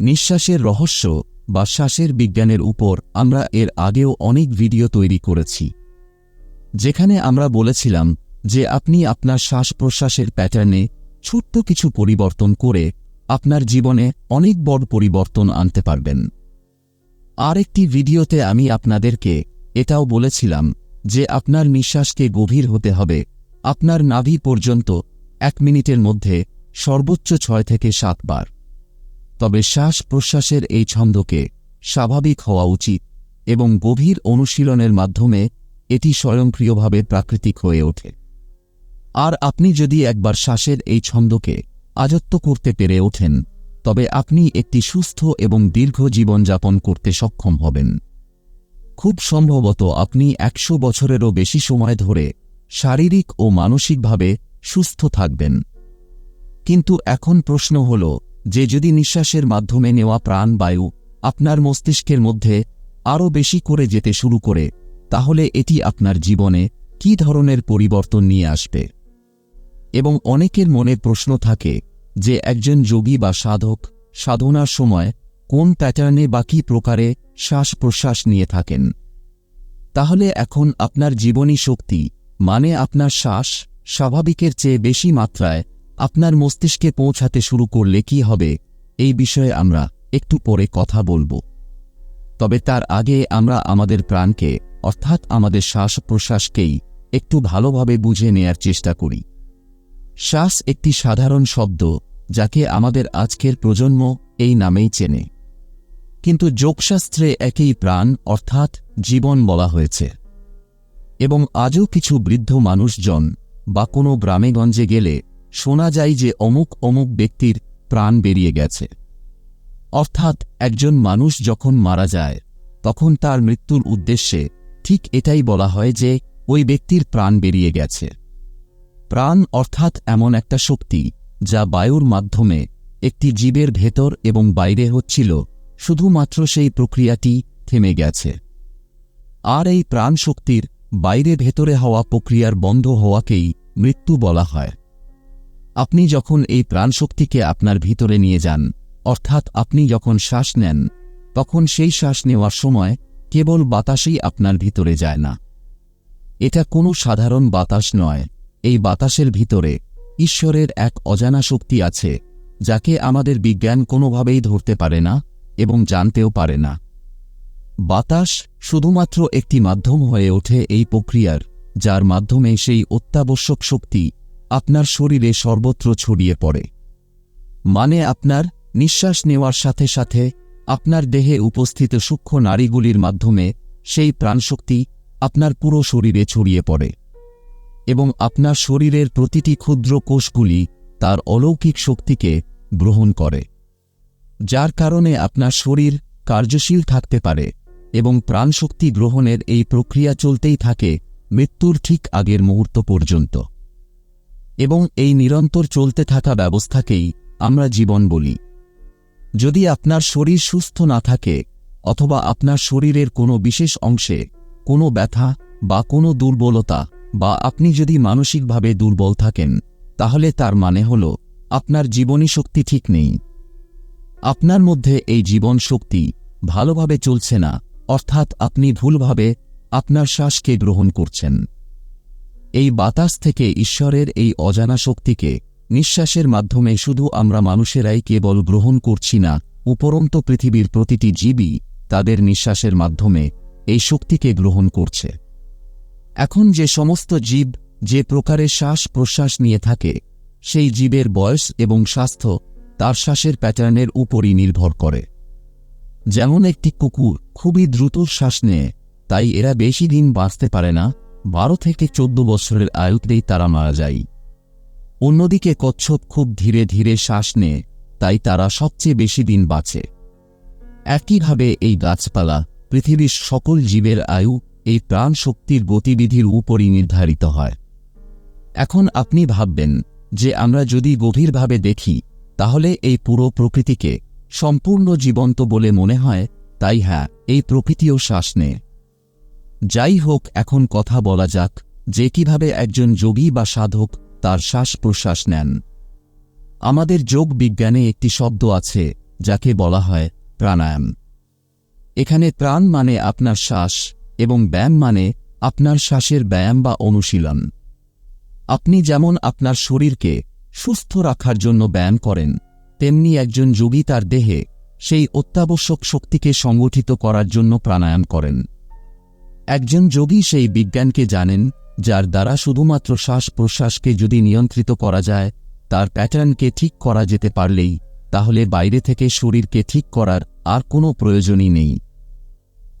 নিঃশ্বাসের রহস্য বা শ্বাসের বিজ্ঞানের উপর আমরা এর আগেও অনেক ভিডিও তৈরি করেছি। যেখানে আমরা বলেছিলাম যে আপনি আপনার শ্বাস প্রশ্বাসের প্যাটার্নে ছোট্ট কিছু পরিবর্তন করে আপনার জীবনে অনেক বড় পরিবর্তন আনতে পারবেন। আরেকটি ভিডিওতে আমি আপনাদেরকে এটাও বলেছিলাম যে আপনার নিঃশ্বাসকে গভীর হতে হবে। আপনার নাভি পর্যন্ত এক মিনিটের মধ্যে সর্বোচ্চ ছয় থেকে সাতবার তবে শ্বাস প্রশ্বাসের এই ছন্দকে স্বাভাবিক হওয়া উচিত এবং গভীর অনুশীলনের মাধ্যমে এটি স্বয়ংক্রিয়ভাবে প্রাকৃতিক হয়ে ওঠে। আর আপনি যদি একবার শ্বাসের এই ছন্দকে আয়ত্ত করতে পেরে ওঠেন, তবে আপনি একটি সুস্থ এবং দীর্ঘ জীবনযাপন করতে সক্ষম হবেন। খুব সম্ভবত আপনি একশো বছরেরও বেশি সময় ধরে শারীরিক ও মানসিকভাবে সুস্থ থাকবেন। কিন্তু এখন প্রশ্ন হল যে যদি নিঃশ্বাসের মাধ্যমে নেওয়া প্রাণবায়ু আপনার মস্তিষ্কের মধ্যে আরও বেশি করে যেতে শুরু করে, তাহলে এটি আপনার জীবনে কি ধরনের পরিবর্তন নিয়ে আসবে? এবং অনেকের মনে প্রশ্ন থাকে যে একজন যোগী বা সাধক সাধনার সময় কোন প্যাটার্নে বা কী প্রকারে শ্বাস প্রশ্বাস নিয়ে থাকেন? তাহলে এখন আপনার জীবনী শক্তি মানে আপনার শ্বাস, স্বাভাবিকের চেয়ে বেশি মাত্রায় আপনার মস্তিষ্কে পৌঁছাতে শুরু করলে কি হবে? এই বিষয়ে আমরা একটু পরে কথা বলব। তবে তার আগে আমরা আমাদের প্রাণকে, অর্থাৎ আমাদের শ্বাস প্রশ্বাসকেই একটু ভালোভাবে বুঝে নেয়ার চেষ্টা করি। শ্বাস একটি সাধারণ শব্দ, যাকে আমাদের আজকের প্রজন্ম এই নামেই চেনে। কিন্তু যোগশাস্ত্রে একই প্রাণ, অর্থাৎ জীবন বলা হয়েছে। এবং আজও কিছু বৃদ্ধ মানুষজন বা কোনো গ্রামেগঞ্জে গেলে শোনা যায় যে অমুক অমুক ব্যক্তির প্রাণ বেরিয়ে গেছে। অর্থাৎ একজন মানুষ যখন মারা যায়, তখন তার মৃত্যুর উদ্দেশ্যে ঠিক এটাই বলা হয় যে ওই ব্যক্তির প্রাণ বেরিয়ে গেছে। প্রাণ অর্থাৎ এমন একটা শক্তি যা বায়ুর মাধ্যমে একটি জীবের ভেতর এবং বাইরে হচ্ছিল, শুধুমাত্র সেই প্রক্রিয়াটি থেমে গেছে। আর এই প্রাণ শক্তির বাইরে ভেতরে হওয়া প্রক্রিয়ার বন্ধ হওয়াকেই মৃত্যু বলা হয়। আপনি যখন এই প্রাণশক্তিকে আপনার ভিতরে নিয়ে যান, অর্থাৎ আপনি যখন শ্বাস নেন, তখন সেই শ্বাস নেওয়ার সময় কেবল বাতাসই আপনার ভিতরে যায় না। এটা কোনো সাধারণ বাতাস নয়, এই বাতাসের ভিতরে ঈশ্বরের এক অজানা শক্তি আছে, যাকে আমাদের বিজ্ঞান কোনোভাবেই ধরতে পারে না এবং জানতেও পারে না। বাতাস শুধুমাত্র একটি মাধ্যম হয়ে ওঠে এই প্রক্রিয়ার, যার মাধ্যমে সেই অত্যাবশ্যক শক্তি আপনার শরীরে সর্বত্র ছড়িয়ে পড়ে। মানে আপনার নিঃশ্বাস নেওয়ার সাথে সাথে আপনার দেহে উপস্থিত সূক্ষ্ম নারীগুলির মাধ্যমে সেই প্রাণশক্তি আপনার পুরো শরীরে ছড়িয়ে পড়ে এবং আপনার শরীরের প্রতিটি ক্ষুদ্র কোষগুলি তার অলৌকিক শক্তিকে গ্রহণ করে, যার কারণে আপনার শরীর কার্যশীল থাকতে পারে এবং প্রাণশক্তি গ্রহণের এই প্রক্রিয়া চলতেই থাকে মৃত্যুর ঠিক আগের মুহূর্ত পর্যন্ত। এবং এই নিরন্তর চলতে থাকা ব্যবস্থাকেই আমরা জীবন বলি। যদি আপনার শরীর সুস্থ না থাকে, অথবা আপনার শরীরের কোনো বিশেষ অংশে কোনো ব্যথা বা কোনো দুর্বলতা বা আপনি যদি মানসিকভাবে দুর্বল থাকেন, তাহলে তার মানে হল আপনার জীবনী শক্তি ঠিক নেই। আপনার মধ্যে এই জীবন শক্তি ভালোভাবে চলছে না, অর্থাৎ আপনি ভুলভাবে আপনার শ্বাসকে গ্রহণ করছেন। এই বাতাস থেকে ঈশ্বরের এই অজানা শক্তিকে নিঃশ্বাসের মাধ্যমে শুধু আমরা মানুষেরাই কেবল গ্রহণ করছি না, উপরন্ত পৃথিবীর প্রতিটি জীবই তাদের নিঃশ্বাসের মাধ্যমে এই শক্তিকে গ্রহণ করছে। এখন যে সমস্ত জীব যে প্রকারে শ্বাস প্রশ্বাস নিয়ে থাকে, সেই জীবের বয়স এবং স্বাস্থ্য তার শ্বাসের প্যাটার্নের উপরই নির্ভর করে। যেমন একটি কুকুর খুবই দ্রুত শ্বাস নেয়, তাই এরা বেশি দিন বাঁচতে পারে না বারো থেকে চোদ্দ বছরের আয়ুতেই তারা মারা যায়। অন্যদিকে কচ্ছপ খুব ধীরে ধীরে শ্বাস নেয়, তাই তারা সবচেয়ে বেশি দিন বাঁচে। একইভাবে এই গাছপালা পৃথিবীর সকল জীবের আয়ু এই প্রাণ শক্তির গতিবিধির উপরই নির্ধারিত হয়। এখন আপনি ভাববেন যে আমরা যদি গভীরভাবে দেখি, তাহলে এই পুরো প্রকৃতিকে সম্পূর্ণ জীবন্ত বলে মনে হয়, তাই হ্যাঁ এই প্রকৃতিও শ্বাস নেয়। যাই হোক, এখন কথা বলা যাক যে কীভাবে একজন যোগী বা সাধক তার শ্বাস প্রশ্বাস নেন। আমাদের যোগ বিজ্ঞানে একটি শব্দ আছে, যাকে বলা হয় প্রাণায়াম। এখানে প্রাণ মানে আপনার শ্বাস এবং ব্যায়াম মানে আপনার শ্বাসের ব্যায়াম বা অনুশীলন। আপনি যেমন আপনার শরীরকে সুস্থ রাখার জন্য ব্যায়াম করেন, তেমনি একজন যোগী তার দেহে সেই অত্যাবশ্যক শক্তিকে সংগঠিত করার জন্য প্রাণায়াম করেন। একজন যোগী সেই বিজ্ঞানকে জানেন, যার দ্বারা শুধুমাত্র শ্বাস প্রশ্বাসকে যদি নিয়ন্ত্রিত করা যায়, তার প্যাটার্নকে ঠিক করা যেতে পারলেই, তাহলে বাইরে থেকে শরীরকে ঠিক করার আর কোনো প্রয়োজনই নেই।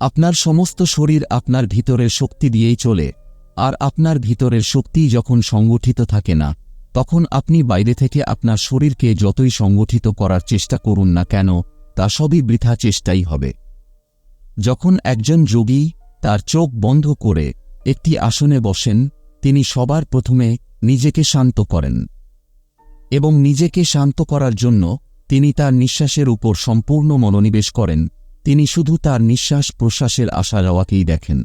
আপনার সমস্ত শরীর আপনার ভিতরের শক্তি দিয়েই চলে, আর আপনার ভিতরের শক্তি যখন সংগঠিত থাকে না, তখন আপনি বাইরে থেকে আপনার শরীরকে যতই সংগঠিত করার চেষ্টা করুন না কেন, তা সবই বৃথা চেষ্টাই হবে। যখন একজন যোগী তার চোখ বন্ধ করে একটি আসনে বসেন, তিনি সবার প্রথমে নিজেকে শান্ত করেন এবং নিজেকে শান্ত করার জন্য তিনি তার নিঃশ্বাসের উপর সম্পূর্ণ মনোনিবেশ করেন। তিনি শুধু তার নিঃশ্বাস প্রশ্বাসের আশা যাওয়াকেই দেখেন।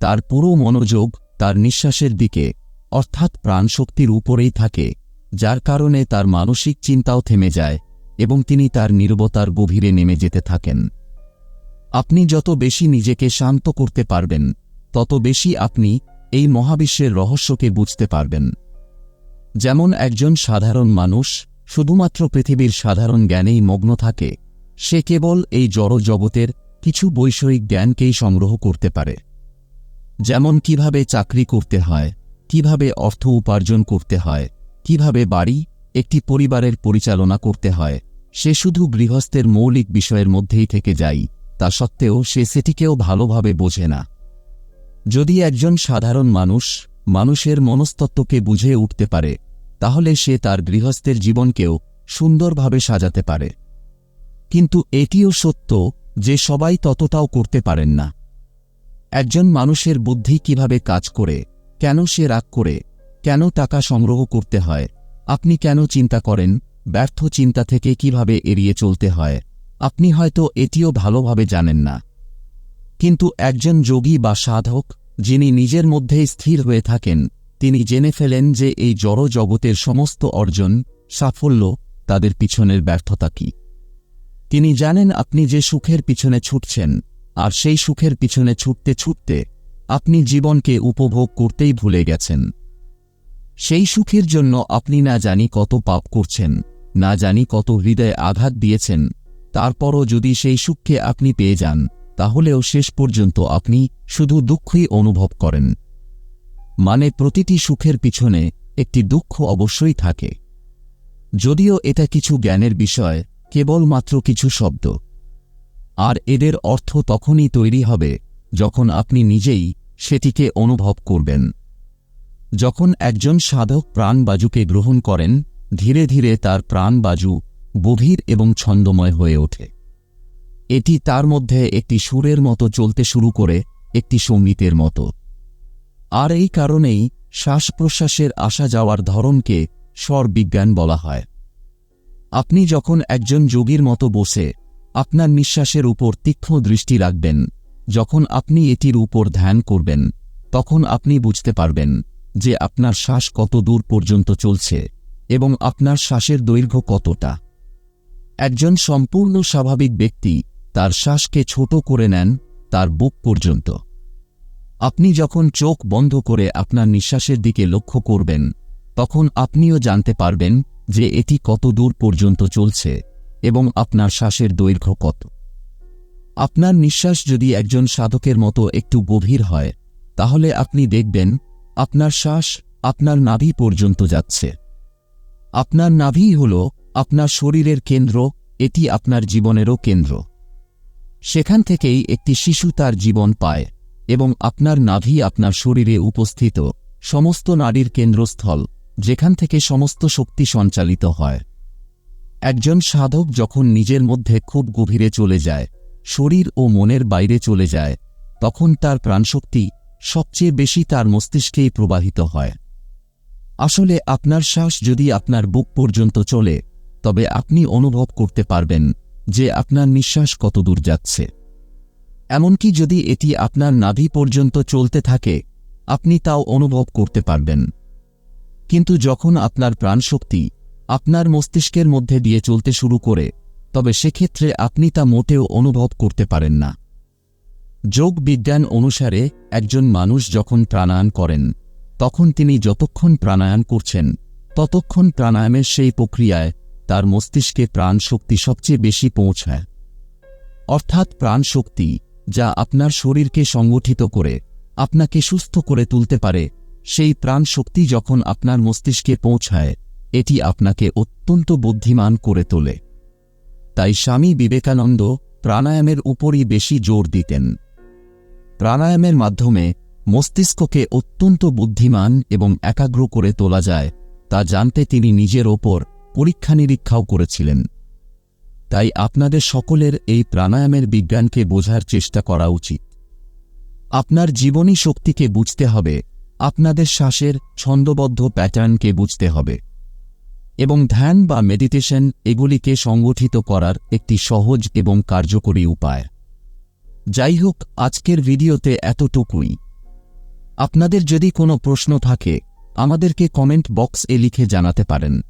তার পুরো মনোযোগ তার নিঃশ্বাসের দিকে, অর্থাৎ প্রাণশক্তির উপরেই থাকে, যার কারণে তার মানসিক চিন্তাও থেমে যায় এবং তিনি তার নির্বতার গভীরে নেমে যেতে থাকেন। আপনি যত বেশি নিজেকে শান্ত করতে পারবেন, তত বেশি আপনি এই মহাবিশ্বের রহস্যকে বুঝতে পারবেন। যেমন একজন সাধারণ মানুষ শুধুমাত্র পৃথিবীর সাধারণ জ্ঞানেই মগ্ন থাকে, সে কেবল এই জড় জগতের কিছু বৈষয়িক জ্ঞানকেই সংগ্রহ করতে পারে। যেমন কীভাবে চাকরি করতে হয়, কীভাবে অর্থ উপার্জন করতে হয়, কীভাবে বাড়ি, একটি পরিবারের পরিচালনা করতে হয়, সে শুধু গৃহস্থের মৌলিক বিষয়ের মধ্যেই থেকে যায়। তা সত্ত্বেও সে সেটিকেও ভালোভাবে বোঝে না। যদি একজন সাধারণ মানুষ মানুষের মনস্তত্ত্বকে বুঝে উঠতে পারে, তাহলে সে তার গৃহস্থের জীবনকেও সুন্দরভাবে সাজাতে পারে। কিন্তু এটিও সত্য যে সবাই ততটাও করতে পারেন না। একজন মানুষের বুদ্ধি কীভাবে কাজ করে, কেন সে রাগ করে, কেন টাকা সংগ্রহ করতে হয়, আপনি কেন চিন্তা করেন, ব্যর্থ চিন্তা থেকে কীভাবে এড়িয়ে চলতে হয় আপনি হয়তো এটিও ভালোভাবে জানেন না। কিন্তু একজন যোগী বা সাধক, যিনি নিজের মধ্যেই স্থির হয়ে থাকেন, তিনি জেনে ফেলেন যে এই জড় জগতের সমস্ত অর্জন, সাফল্য, তাদের পিছনের ব্যর্থতা কি। তিনি জানেন আপনি যে সুখের পিছনে ছুটছেন, আর সেই সুখের পিছনে ছুটতে ছুটতে আপনি জীবনকে উপভোগ করতেই ভুলে গেছেন। সেই সুখের জন্য আপনি না জানি কত পাপ করছেন, না জানি কত হৃদয়ে আঘাত দিয়েছেন তারপরও যদি সেই সুখকে আপনি পেয়ে যান, তাহলেও শেষ পর্যন্ত আপনি শুধু দুঃখই অনুভব করেন। মানে প্রতিটি সুখের পিছনে একটি দুঃখ অবশ্যই থাকে। যদিও এটা কিছু জ্ঞানের বিষয়, কেবলমাত্র কিছু শব্দ। আর এদের অর্থ তখনই তৈরি হবে, যখন আপনি নিজেই সেটিকে অনুভব করবেন। যখন একজন সাধক প্রাণবাজুকে গ্রহণ করেন, ধীরে ধীরে তার প্রাণবাজু গভীর এবং ছন্দময় হয়ে ওঠে। এটি তার মধ্যে একটি সুরের মতো চলতে শুরু করে একটি সঙ্গীতের মতো। আর এই কারণেই শ্বাস প্রশ্বাসের আসা যাওয়ার ধরনকে স্বরবিজ্ঞান বলা হয়। আপনি যখন একজন যোগীর মতো বসে, আপনার নিঃশ্বাসের উপর তীক্ষ্ণ দৃষ্টি রাখবেন। যখন আপনি এটির উপর ধ্যান করবেন, তখন আপনি বুঝতে পারবেন যে আপনার শ্বাস কত দূর পর্যন্ত চলছে এবং আপনার শ্বাসের দৈর্ঘ্য কতটা। একজন সম্পূর্ণ স্বাভাবিক ব্যক্তি তার শ্বাসকে ছোট করে নেন তার বুক পর্যন্ত। আপনি যখন চোখ বন্ধ করে আপনার নিঃশ্বাসের দিকে লক্ষ্য করবেন, তখন আপনিও জানতে পারবেন যে এটি কত দূর পর্যন্ত চলছে এবং আপনার শ্বাসের দৈর্ঘ্য কত। আপনার নিঃশ্বাস যদি একজন সাধকের মতো একটু গভীর হয়, তাহলে আপনি দেখবেন আপনার শ্বাস আপনার নাভি পর্যন্ত যাচ্ছে। আপনার নাভি হল আপনার শরীরের কেন্দ্র, এটি আপনার জীবনেরও কেন্দ্র। সেখান থেকেই একটি শিশু তার জীবন পায়, এবং আপনার নাভি আপনার শরীরে উপস্থিত সমস্ত নারীর কেন্দ্রস্থল, যেখান থেকে সমস্ত শক্তি সঞ্চালিত হয়। একজন সাধক যখন নিজের মধ্যে খুব গভীরে চলে যায়, শরীর ও মনের বাইরে চলে যায়, তখন তার প্রাণশক্তি সবচেয়ে বেশি তার মস্তিষ্কেই প্রবাহিত হয়। আসলে আপনার শ্বাস যদি আপনার বুক পর্যন্ত চলে তবে আপনি অনুভব করতে পারবেন যে আপনার নিঃশ্বাস কত দূর যাচ্ছে। এমনকি যদি এটি আপনার নাভি পর্যন্ত চলতে থাকে, আপনি তাও অনুভব করতে পারবেন। কিন্তু যখন আপনার প্রাণশক্তি আপনার মস্তিষ্কের মধ্যে দিয়ে চলতে শুরু করে, তবে সেক্ষেত্রে আপনি তা মোটেও অনুভব করতে পারেন না। যোগ বিজ্ঞান অনুসারে একজন মানুষ যখন প্রাণায়াম করেন, তখন তিনি যতক্ষণ প্রাণায়াম করছেন, ততক্ষণ প্রাণায়ামের সেই প্রক্রিয়ায় তার মস্তিষ্কে প্রাণ শক্তি সবচেয়ে বেশি পৌঁছায়। অর্থাৎ প্রাণ শক্তি যা আপনার শরীরকে সংগঠিত করে, আপনাকে সুস্থ করে তুলতে পারে, সেই প্রাণ শক্তি যখন আপনার মস্তিষ্কে পৌঁছায়, এটি আপনাকে অত্যন্ত বুদ্ধিমান করে তোলে। তাই স্বামী বিবেকানন্দ প্রাণায়ামের উপরই বেশি জোর দিতেন। প্রাণায়ামের মাধ্যমে মস্তিষ্ককে অত্যন্ত বুদ্ধিমান এবং একাগ্র করে তোলা যায়, তা জানতে তিনি নিজের ওপর পরীক্ষা নিরীক্ষাও করেছিলেন। তাই আপনাদের সকলের এই প্রাণায়ামের বিজ্ঞানকে বোঝার চেষ্টা করা উচিত। আপনার জীবনী শক্তিকে বুঝতে হবে, আপনাদের শ্বাসের ছন্দবদ্ধ প্যাটার্নকে বুঝতে হবে এবং ধ্যান বা মেডিটেশন এগুলিকে সংগঠিত করার একটি সহজ এবং কার্যকরী উপায়। যাই হোক, আজকের ভিডিওতে এতটুকুই। আপনাদের যদি কোনো প্রশ্ন থাকে, আমাদেরকে কমেন্ট বক্স এ লিখে জানাতে পারেন।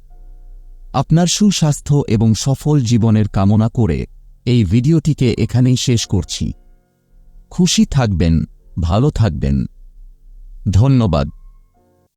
আপনার সুস্বাস্থ্য এবং সফল জীবনের কামনা করে এই ভিডিওটিকে এখানেই শেষ করছি। খুশি থাকবেন, ভালো থাকবেন। ধন্যবাদ।